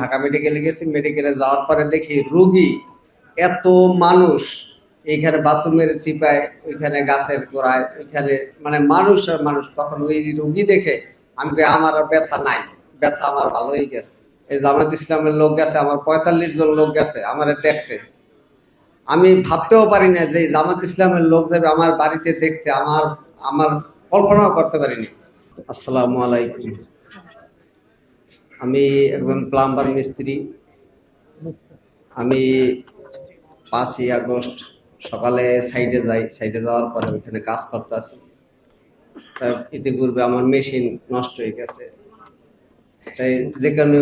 ঢাকা মেডিকেলে গেছি মেডিকেলে যাওয়ার পরে দেখি রুগী এত মানুষ। এইখানে বাথরুমের চিপায়, ওইখানে গাছের গোড়ায়, ওইখানে মানে মানুষ আর মানুষ। তখন ওই রুগী দেখে আমি আমার আর ব্যথা নাই, ব্যথা আমার ভালোই গেছে। এই জামাত ইসলামের লোক গেছে, আমার পঁয়তাল্লিশ জন লোক গেছে আমার দেখতে। আমি ভাবতেও পারি না যে জামাত ইসলামের লোক যাবে আমার বাড়িতে দেখতে, আমার আমার কল্পনাও করতে পারিনি। আসসালামু আলাইকুম। আমি একজন প্লাম্বার মিস্ত্রি। আমি পাঁচই আগস্ট সকালে সাইডে যাই সাইডে যাওয়ার পরে ওইখানে কাজ করতে আসি ইতিপূর্বে আমার মেশিন নষ্ট হয়ে গেছে। তাই যে কারণে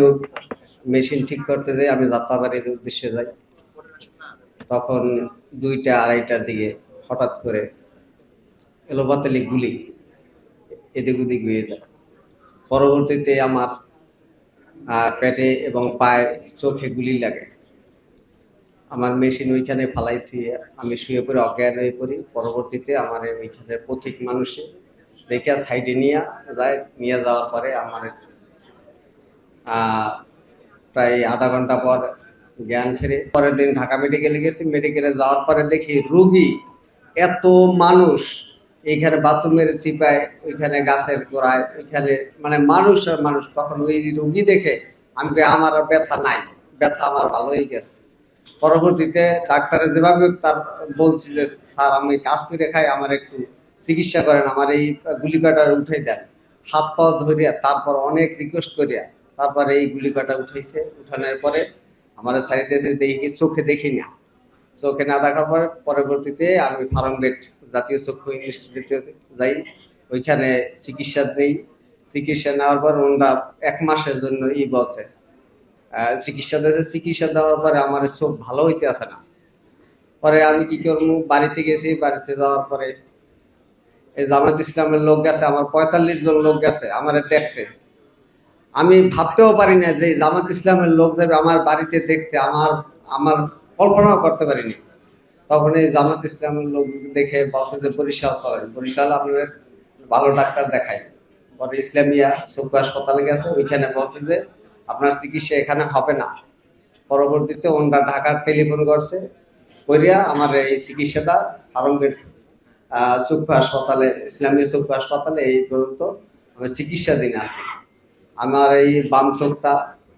মেশিন ঠিক করতে যাই, আমি যাত্রাবাড়ির উদ্দেশ্যে যাই। তখন দুইটা, আড়াইটার দিকে হঠাৎ করে এলোপাতালি গুলি এদিক ওদিক হয়ে যায়। পরবর্তীতে আমার পেটে এবং পায়ে চোখে গুলি লাগে। আমার মেশিন ওইখানে ফালাই আমি শুয়ে পড়ে অজ্ঞান হয়ে পড়ি। পরবর্তীতে আমার ওইখানে পথিক মানুষে দেখে সাইডে নিয়ে যায়। নিয়ে যাওয়ার পরে আমার প্রায় আধা ঘণ্টা পর জ্ঞান ফিরে। পরের দিন ঢাকা মেডিকেলে গেছি। মেডিকেলে যাওয়ার পরে দেখি রুগী, এত মানুষ। এইখানে বাথরুমের চিপায়, ওইখানে গাছের গোড়ায়, ওইখানে মানে মানুষ আর মানুষ তখন ওই রুগী দেখে আমি আমার আর ব্যথা নাই, ব্যথা আমার ভালোই গেছে। পরবর্তীতে ডাক্তারের যেভাবে তার বলছি যে, স্যার, আমি কাজ করে খাই, আমার একটু চিকিৎসা করেন, আমার এই গুলি কাটার উঠে দেন। হাত পা ধরিয়া তারপর অনেক রিকোয়েস্ট করিয়া তারপরে এই গুলি কাটা উঠাইছে। উঠানোর পরে আমার সাইডে দেখি, চোখে দেখি না। চোখে না দেখার পরে পরবর্তীতে আমি ফার্মগেট জাতীয় চক্ষু ইনস্টিটিউটে যাই, ওইখানে চিকিৎসা নেই চিকিৎসা নেওয়ার পর ওনারা এক মাসের জন্য ই বলছে চিকিৎসা দিয়েছে। চিকিৎসা দেওয়ার পরে আমার চোখ ভালো হইতে আসে না। পরে আমি কি করব? বাড়িতে গেছি, বাড়িতে যাওয়ার পরে এই জামাত ইসলামের লোক গেছে, আমার পঁয়তাল্লিশ জন লোক গেছে আমার দেখতে। আমি ভাবতেও পারি না যে জামাত ইসলামের লোক যাবে আমার বাড়িতে দেখতে, আমার আমার কল্পনাও করতে পারিনি। তখন এই জামাত ইসলামের লোক দেখে বলছে যে বরিশাল চলেন বরিশাল আপনার ভালো ডাক্তার দেখায়। পরে ইসলামিয়া চক্ষু হাসপাতালে গেছে, ওইখানে বলছে যে আপনার চিকিৎসা এখানে হবে না। পরবর্তীতে ওনারা ঢাকার টেলিফোন করছে করিয়া আমার এই চিকিৎসাটা আরঙ্গের চক্ষু হাসপাতালে ইসলামী চক্ষু হাসপাতালে এই পর্যন্ত আমি চিকিৎসাধীন আছি। আমার এই বাম চোখটা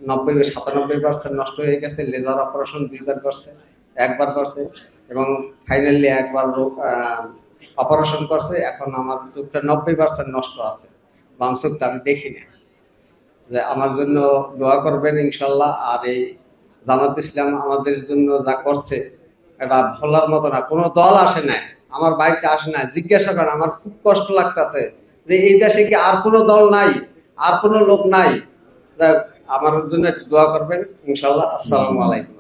নব্বই সাতানব্বই পার্সেন্ট নষ্ট হয়ে গেছে, লেজার অপারেশন দুইবার করছে। একবার করছে এবং ফাইনালি একবার অপারেশন করছে। এখন আমার চোখটা নব্বই পার্সেন্ট নষ্ট আছে। বাম চোখটা আমি দেখি না যে আমার জন্য দোয়া করবেন ইনশাল্লাহ। আর এই জামাত ইসলাম আমাদের জন্য যা করছে, এটা ভোলার মতো না। কোনো দল আসে নাই। আমার বাড়িতে আসে না জিজ্ঞাসা করেন, আমার খুব কষ্ট লাগতেছে যে এই দেশে কি আর কোনো দল নাই? আর কোনো লোক নাই? আমার জন্য একটু দোয়া করবেন ইনশাল্লাহ। আসসালামু আলাইকুম।